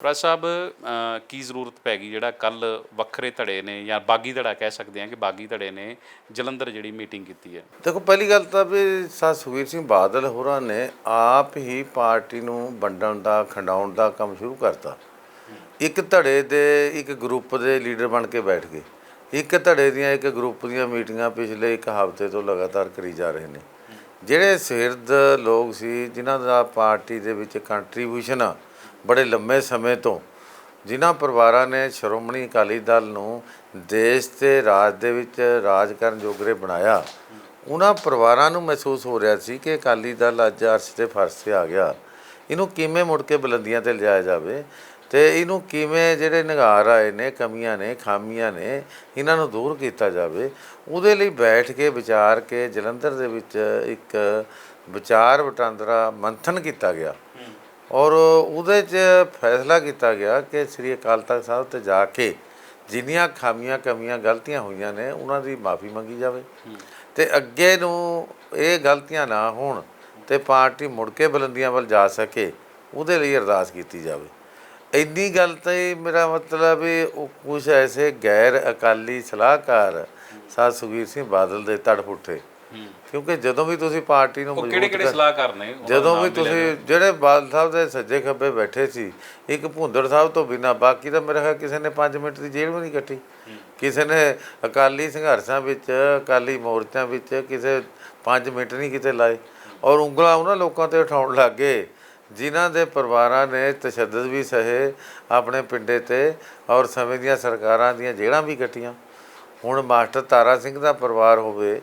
ਪ੍ਰਾ ਸਾਹਿਬ ਕੀ ਜ਼ਰੂਰਤ ਪੈ ਗਈ ਜਿਹੜਾ ਕੱਲ ਵੱਖਰੇ ਧੜੇ ਨੇ ਜਾਂ ਬਾਗੀ ਧੜਾ ਕਹਿ ਸਕਦੇ ਹਾਂ ਕਿ ਬਾਗੀ ਧੜੇ ਨੇ ਜਲੰਧਰ ਜਿਹੜੀ ਮੀਟਿੰਗ ਕੀਤੀ ਹੈ? ਦੇਖੋ, ਪਹਿਲੀ ਗੱਲ ਤਾਂ ਵੀ ਸਾ ਸੁਖਬੀਰ ਸਿੰਘ ਬਾਦਲ ਹੋਰਾਂ ਨੇ ਆਪ ਹੀ ਪਾਰਟੀ ਨੂੰ ਵੰਡਣ ਦਾ, ਖੰਡਾਉਣ ਦਾ ਕੰਮ ਸ਼ੁਰੂ ਕਰਤਾ। ਇੱਕ ਧੜੇ ਦੇ ਇੱਕ ਗਰੁੱਪ ਦੇ ਲੀਡਰ ਬਣ ਕੇ ਬੈਠ ਗਏ। ਇੱਕ ਧੜੇ ਦੀਆਂ ਇੱਕ ਗਰੁੱਪ ਦੀਆਂ ਮੀਟਿੰਗਾਂ ਪਿਛਲੇ ਇੱਕ ਹਫ਼ਤੇ ਤੋਂ ਲਗਾਤਾਰ ਕਰੀ ਜਾ ਰਹੇ ਨੇ। ਜਿਹੜੇ ਸਿਰਦ ਲੋਕ ਸੀ, ਜਿਨ੍ਹਾਂ ਦਾ ਪਾਰਟੀ ਦੇ ਵਿੱਚ ਕੰਟਰੀਬਿਊਸ਼ਨ ਆ ਬੜੇ ਲੰਮੇ ਸਮੇਂ ਤੋਂ, ਜਿਨ੍ਹਾਂ ਪਰਿਵਾਰਾਂ ਨੇ ਸ਼੍ਰੋਮਣੀ ਅਕਾਲੀ ਦਲ ਨੂੰ ਦੇਸ਼ ਤੇ ਰਾਜ ਦੇ ਵਿੱਚ ਰਾਜ ਕਰਨ ਜੋਗਰੇ ਬਣਾਇਆ, ਉਹਨਾਂ ਪਰਿਵਾਰਾਂ ਨੂੰ ਮਹਿਸੂਸ ਹੋ ਰਿਹਾ ਸੀ ਕਿ ਅਕਾਲੀ ਦਲ ਅੱਜ ਅਰਸ਼ ਤੇ ਫਰਸ਼ ਤੇ ਆ ਗਿਆ। ਇਹਨੂੰ ਕਿਵੇਂ ਮੁੜ ਕੇ ਬੁਲੰਦੀਆਂ ਤੇ ਲਿਜਾਇਆ ਜਾਵੇ? ਤੇ ਇਹਨੂੰ ਕਿਵੇਂ ਜਿਹੜੇ ਨਿਗਾਰ ਆਏ ਨੇ, ਕਮੀਆਂ ਨੇ, ਖਾਮੀਆਂ ਨੇ, ਇਹਨਾਂ ਨੂੰ ਦੂਰ ਕੀਤਾ ਜਾਵੇ, ਉਹਦੇ ਲਈ ਬੈਠ ਕੇ, ਵਿਚਾਰ ਕੇ, ਜਲੰਧਰ ਦੇ ਵਿੱਚ ਇੱਕ ਵਿਚਾਰ ਵਟਾਂਦਰਾ ਮੰਥਨ ਕੀਤਾ ਗਿਆ। ਔਰ ਉਹਦੇ 'ਚ ਫੈਸਲਾ ਕੀਤਾ ਗਿਆ ਕਿ ਸ੍ਰੀ ਅਕਾਲ ਤਖਤ ਸਾਹਿਬ ਤੇ ਜਾ ਕੇ ਜਿੰਨੀਆਂ ਖਾਮੀਆਂ, ਕਮੀਆਂ, ਗਲਤੀਆਂ ਹੋਈਆਂ ਨੇ, ਉਹਨਾਂ ਦੀ ਮਾਫੀ ਮੰਗੀ ਜਾਵੇ। ਤੇ ਅੱਗੇ ਨੂੰ ਇਹ ਗਲਤੀਆਂ ਨਾ ਹੋਣ ਤੇ ਪਾਰਟੀ ਮੁੜ ਕੇ ਬੁਲੰਦੀਆਂ ਵੱਲ ਜਾ ਸਕੇ, ਉਹਦੇ ਲਈ ਅਰਦਾਸ ਕੀਤੀ ਜਾਵੇ। ਇੰਨੀ ਗੱਲ ਤੇ ਮੇਰਾ ਮਤਲਬ ਉਹ ਕੁਝ ਐਸੇ ਗੈਰ ਅਕਾਲੀ ਸਲਾਹਕਾਰ ਸਾਧ ਸੁਖਬੀਰ ਸਿੰਘ ਬਾਦਲ ਦੇ ਤੜ ਪੁੱਠੇ ਕਿਉਂਕਿ ਜਦੋਂ ਵੀ ਤੁਸੀਂ ਪਾਰਟੀ ਨੂੰ ਮਜ਼ਬੂਤ ਕਿਹੜੇ ਕਿਹੜੇ ਕਰ- ਸਲਾਹਕਾਰ ਨੇ? ਜਦੋਂ ਵੀ ਤੁਸੀਂ ਜਿਹੜੇ ਬਾਦਲ ਸਾਹਿਬ ਦੇ ਸੱਜੇ ਖੱਬੇ ਬੈਠੇ ਸੀ ਇੱਕ ਭੁੰਦੜ ਸਾਹਿਬ ਤੋਂ ਬਿਨਾ ਬਾਕੀ ਤਾਂ ਮੇਰੇ ਖਿਆਲ ਕਿਸੇ ਨੇ 5 ਮਿੰਟ ਦੀ ਜੇਲ੍ਹ ਵੀ ਨਹੀਂ ਕੱਟੀ। ਕਿਸੇ ਨੇ ਅਕਾਲੀ ਸੰਘਰਸ਼ਾਂ ਵਿੱਚ ਅਕਾਲੀ ਮੋਰਚਿਆਂ ਵਿੱਚ ਕਿਸੇ 5 ਮਿੰਟ ਨਹੀਂ ਕਿਤੇ ਲਾਏ। ਔਰ ਉਂਗਲਾਂ ਉਹਨਾਂ ਲੋਕਾਂ ਤੇ ਉਠਾਉਣ ਲੱਗ ਜਿਨ੍ਹਾਂ ਦੇ ਪਰਿਵਾਰਾਂ ਨੇ ਤਸ਼ੱਦਦ ਵੀ ਸਹੇ ਆਪਣੇ ਪਿੰਡੇ ਤੇ ਔਰ ਸਮੇਂ ਦੀਆਂ ਸਰਕਾਰਾਂ ਦੀਆਂ ਜੇਲ੍ਹਾਂ ਵੀ ਕੱਟੀਆਂ। ਹੁਣ ਮਾਸਟਰ ਤਾਰਾ ਸਿੰਘ ਦਾ ਪਰਿਵਾਰ ਹੋਵੇ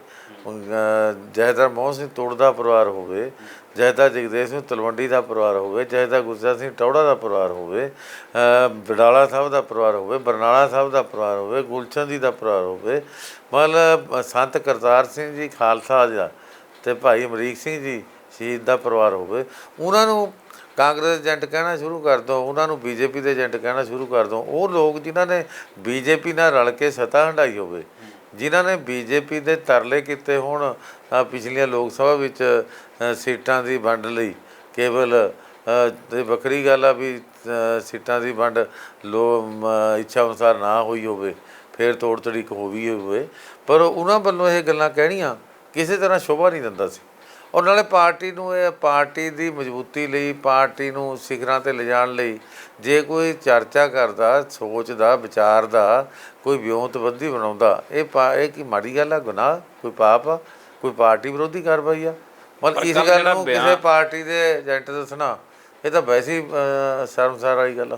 ਜਹਦਰ ਮੋਹਨ ਸਿੰਘ ਤੋੜ ਦਾ ਪਰਿਵਾਰ ਹੋਵੇ ਜਹਦਾ ਜਗਦੇਵ ਸਿੰਘ ਤਲਵੰਡੀ ਦਾ ਪਰਿਵਾਰ ਹੋਵੇ ਜਹਦਾ ਗੁਰਜਾ ਸਿੰਘ ਟੌੜਾ ਦਾ ਪਰਿਵਾਰ ਹੋਵੇ ਅ, ਬਡਾਲਾ ਸਾਹਿਬ ਦਾ ਪਰਿਵਾਰ ਹੋਵੇ ਬਰਨਾਲਾ ਸਾਹਿਬ ਦਾ ਪਰਿਵਾਰ ਹੋਵੇ ਗੁਲਸ਼ਨ ਜੀ ਦਾ ਪਰਿਵਾਰ ਹੋਵੇ ਮਤਲਬ ਸੰਤ ਕਰਤਾਰ ਸਿੰਘ ਜੀ ਖਾਲਸਾ ਜੀ ਤੇ ਭਾਈ ਅਮਰੀਕ ਸਿੰਘ ਜੀ ਸ਼ਹੀਦ ਦਾ ਪਰਿਵਾਰ ਹੋਵੇ ਉਹਨਾਂ ਨੂੰ ਕਾਂਗਰਸ ਏਜੰਟ ਕਹਿਣਾ ਸ਼ੁਰੂ ਕਰ ਦੋ ਉਹਨਾਂ ਨੂੰ ਬੀਜੇਪੀ ਦੇ ਏਜੰਟ ਕਹਿਣਾ ਸ਼ੁਰੂ ਕਰ ਦੋ। ਉਹ ਲੋਕ ਜਿਨ੍ਹਾਂ ਨੇ ਬੀਜੇਪੀ ਨਾਲ ਰਲ ਕੇ ਸਤਾ ਹੰਡਾਈ ਹੋਵੇ ਜਿਨ੍ਹਾਂ ਨੇ ਬੀਜੇਪੀ ਦੇ ਤਰਲੇ ਕੀਤੇ ਹੋਣ ਪਿਛਲੀਆਂ ਲੋਕ ਸਭਾ ਵਿੱਚ ਸੀਟਾਂ ਦੀ ਵੰਡ ਲਈ ਕੇਵਲ ਅ, ਤੇ ਵੱਖਰੀ ਗੱਲ ਆ ਵੀ ਸੀਟਾਂ ਦੀ ਵੰਡ ਲੋ ਇੱਛਾ ਅਨੁਸਾਰ ਨਾ ਹੋਈ ਹੋਵੇ ਫਿਰ ਤੋੜ ਤੜੀਕ ਹੋ ਵੀ ਹੋਵੇ ਪਰ ਉਹਨਾਂ ਵੱਲੋਂ ਇਹ ਗੱਲਾਂ ਕਹਿਣੀਆਂ ਕਿਸੇ ਤਰ੍ਹਾਂ ਸ਼ੋਭਾ ਨਹੀਂ ਦਿੰਦਾ ਸੀ। ਔਰ ਨਾਲੇ ਪਾਰਟੀ ਨੂੰ ਇਹ ਪਾਰਟੀ ਦੀ ਮਜ਼ਬੂਤੀ ਲਈ ਪਾਰਟੀ ਨੂੰ ਸਿਖਰਾਂ ਤੇ ਲਿਜਾਣ ਲਈ ਜੇ ਕੋਈ ਚਰਚਾ ਕਰਦਾ ਸੋਚਦਾ ਵਿਚਾਰਦਾ ਕੋਈ ਵਿਉਂਤਬੰਦੀ ਬਣਾਉਂਦਾ ਇਹ ਪਾ ਇਹ ਕੀ ਮਾੜੀ ਗੱਲ ਆ ਗੁਨਾਹ? ਕੋਈ ਪਾਪ ਆ? ਕੋਈ ਪਾਰਟੀ ਵਿਰੋਧੀ ਕਾਰਵਾਈ ਆ? ਮਤਲਬ ਇਸ ਗੱਲ ਨੂੰ ਕਿਸੇ ਪਾਰਟੀ ਦੇ ਏਜੰਟ ਦੱਸਣਾ ਇਹ ਤਾਂ ਵੈਸੇ ਹੀ ਸ਼ਰਮਸਾਰ ਵਾਲੀ ਗੱਲ ਆ।